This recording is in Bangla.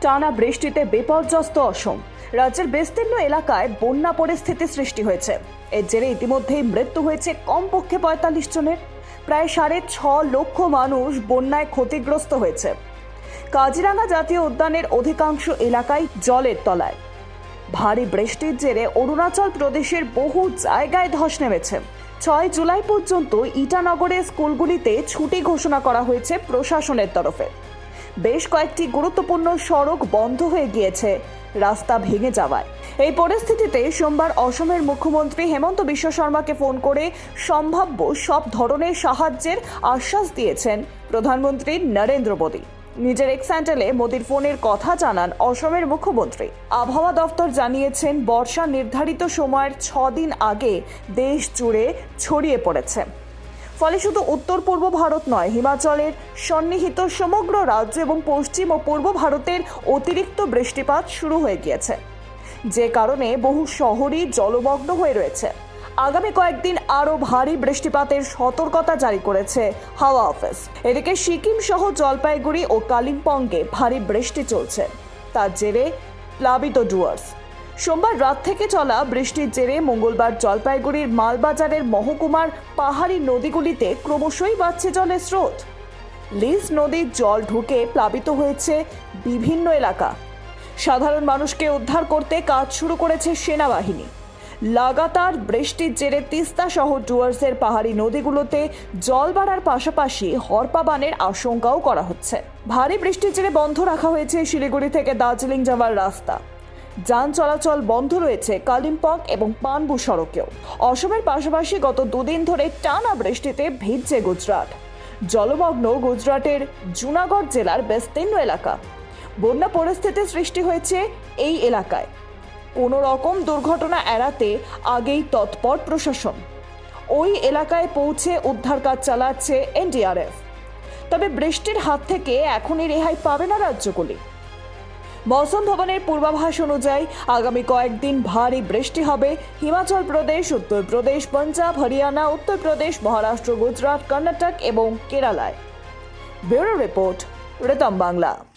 টানা বৃষ্টিতে বিপর্যস্ত অসম। রাজ্যের বিস্তীর্ণ এলাকায় বন্যা পরিস্থিতি সৃষ্টি হয়েছে। এর জেরে ইতিমধ্যেই মৃত্যু হয়েছে কমপক্ষে পঁয়তাল্লিশ জনের। প্রায় সাড়ে ছ লক্ষ মানুষ বন্যায় ক্ষতিগ্রস্ত হয়েছে। কাজিরাঙ্গা জাতীয় উদ্যানের অধিকাংশ এলাকায় জলের তলায়। ভারী বৃষ্টির জেরে অরুণাচল প্রদেশের বহু জায়গায় ধস নেমেছে। ছয় জুলাই পর্যন্ত ইটানগরের স্কুলগুলিতে ছুটি ঘোষণা করা হয়েছে প্রশাসনের তরফে। বেশ কয়েকটি গুরুত্বপূর্ণ সড়ক বন্ধ হয়ে গিয়েছে। রাস্তা ভেঙে যাওয়ায়। এই পরিস্থিতিতে সোমবার অসমের মুখ্যমন্ত্রী হেমন্ত বিশ্ব শর্মাকে ফোন করে সম্ভাব্য সব ধরনের সাহায্যের আশ্বাস দিয়েছেন প্রধানমন্ত্রী নরেন্দ্র মোদী। নিজের এক্স হ্যান্ডেলে মোদির ফোনের কথা জানান অসমের মুখ্যমন্ত্রী। আবহাওয়া দফতর জানিয়েছেন, বর্ষা নির্ধারিত সময়ের ছদিন আগে দেশ জুড়ে ছড়িয়ে পড়েছে। ফলে শুধু উত্তর পূর্ব ভারত নয়, হিমাচলের সন্নিহিত সমগ্র রাজ্য এবং পশ্চিম ও পূর্ব ভারতের অতিরিক্ত বৃষ্টিপাত শুরু হয়ে গিয়েছে। যে কারণে বহু শহরই জলমগ্ন হয়ে রয়েছে। আগামী কয়েকদিন আরও ভারী বৃষ্টিপাতের সতর্কতা জারি করেছে হাওয়া অফিস। এদিকে সিকিম সহ জলপাইগুড়ি ও কালিম্পংয়ে ভারী বৃষ্টি চলছে। তার জেরে প্লাবিত ডুয়ার্স। সোমবার রাত থেকে চলা বৃষ্টির জেরে মঙ্গলবার জলপাইগুড়ির মালবাজারের মহকুমার পাহাড়ি নদীগুলিতে ক্রমশই বাড়ছে জলের স্রোত। লিস নদীর জল ঢুকে প্লাবিত হয়েছে বিভিন্ন এলাকা। সাধারণ মানুষকে উদ্ধার করতে কাজ শুরু করেছে সেনাবাহিনী। লাগাতার বৃষ্টির জেরে তিস্তা সহ ডুয়ার্সের পাহাড়ি নদীগুলোতে জল বাড়ার পাশাপাশি হরপাবানের আশঙ্কাও করা হচ্ছে। ভারী বৃষ্টির জেরে বন্ধ রাখা হয়েছে শিলিগুড়ি থেকে দার্জিলিং যাওয়ার রাস্তা। যান চলাচল বন্ধ রয়েছে কালিম্পং এবং পানবু সড়কেও। অসমের পাশাপাশি গত দুদিন ধরে টানা বৃষ্টিতে ভিজছে গুজরাট। জলমগ্ন গুজরাটের জুনাগড় জেলার বিস্তীর্ণ এলাকা। বন্যা পরিস্থিতি সৃষ্টি হয়েছে এই এলাকায়। কোনো রকম দুর্ঘটনা এড়াতে আগেই তৎপর প্রশাসন। ওই এলাকায় পৌঁছে উদ্ধার কাজ চালাচ্ছে এনডিআরএফ। তবে বৃষ্টির হাত থেকে এখনই রেহাই পাবে না রাজ্যগুলি। মৌসুম ভবনের পূর্বাভাস অনুযায়ী আগামী কয়েকদিন ভারী বৃষ্টি হবে। হিমাচল প্রদেশ উত্তরপ্রদেশ পাঞ্জাব, হরিয়ানা উত্তরপ্রদেশ মহারাষ্ট্র, গুজরাট, কর্ণাটক এবং কেরালায়। Bureau report, Ritam Bangla.